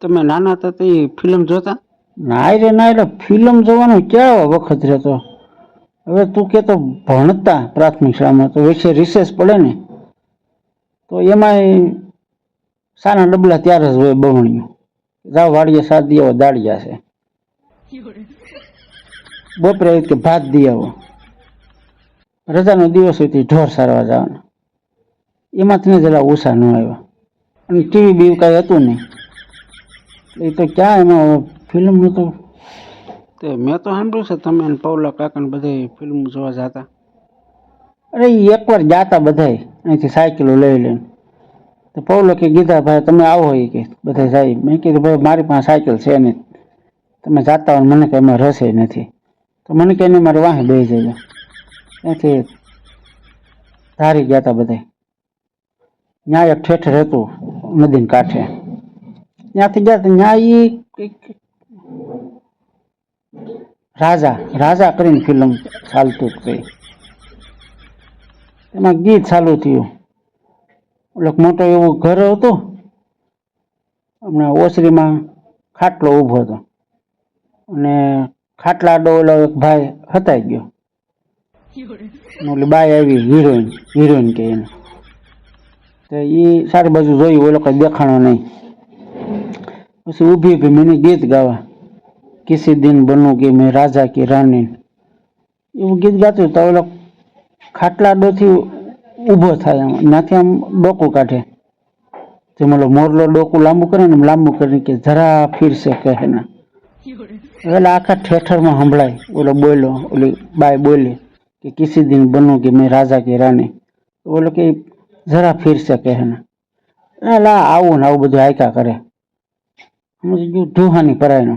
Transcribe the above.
તમે નાના હતા તે ફિલ્મ જોતા? ના રે ના એટલે ફિલ્મ જોવાનો ક્યાં વખત રહેતો? હવે તું કે તો ભણતા પ્રાથમિક શાળામાં, તો વચ્ચે રિસેસ પડે ને. તો એમાંય સાના ડબલા ત્યારે જ હોય બહુણિયું જાવ વાડીએ સાત દી દાડિયા છે. બપોરે કે ભાત દી રજાનો દિવસ હોય ઢોર સારવા જવાના. એમાં તને જરા ઓછા ન આવ્યા. અને ટીવી બીવું કાંઈ હતું નહીં. એ તો ક્યાં એમાં ફિલ્મનું તો તે મેં તો સાંભળ્યું છે તમે અને પૌલા કાકા ને બધે ફિલ્મ જોવા જતા. અરે એ એકવાર જાતા બધાય. અહીંથી સાયકલો લઈ લઈને તો પૌલો કે ગીધા ભાઈ તમે આવો એ કે બધા જાય. મેં કીધું ભાઈ મારી પાસે સાયકલ છે નહીં. તમે જાતા હોય મને કંઈ એમાં રસ નથી. તો મને કહે નહીં મારે વાહે બેસી જજો. ત્યાંથી ધારી ગયા હતા બધા ત્યાં એક ઠેઠર હતું નદીને કાંઠે. ત્યાંથી ગયા ત્યાં રાજા રાજા કરીને ફિલ્મ ચાલતું હતું એમાં ગીત ચાલુ થયું. એટલે મોટો એવો ઘર હતો. હમણાં ઓસરીમાં ખાટલો ઊભો હતો. અને ખાટલા ડોલો એક ભાઈ હતાઈ ગયો. ઓલી બાઈ આવી હિરોઈન હિરોઈન કે એને. તો એ સારી બાજુ જોયું, ઓલો કંઈ દેખાણો નહીં. પછી ઊભી ઊભી મને ગીત ગાવા કિસી દિન બનોગે મેં રાજા કી રાની એવું ગીત ગાતું તો ઓલો ખાટલા ડોથી ઊભો થાય આમ ત્યાંથી આમ ડોકું કાઢે જેમ ઓલો મોરલો ડોકું લાંબુ કરે ને એમ લાંબુ કરીને કે જરા ફીરશે કહે ને એટલે આખા ઠેઠરમાં સંભળાય ઓલો બોલ્યો ઓલી બાઈ બોલી કે કિસી દિન બનોગે મેં રાજા કી રાની ઓલો કે જરા ફીરશે કહે ને એટલે લા આવું ને આવું બધું હાયકા કરે સમજો ઢોહાની પરાયનો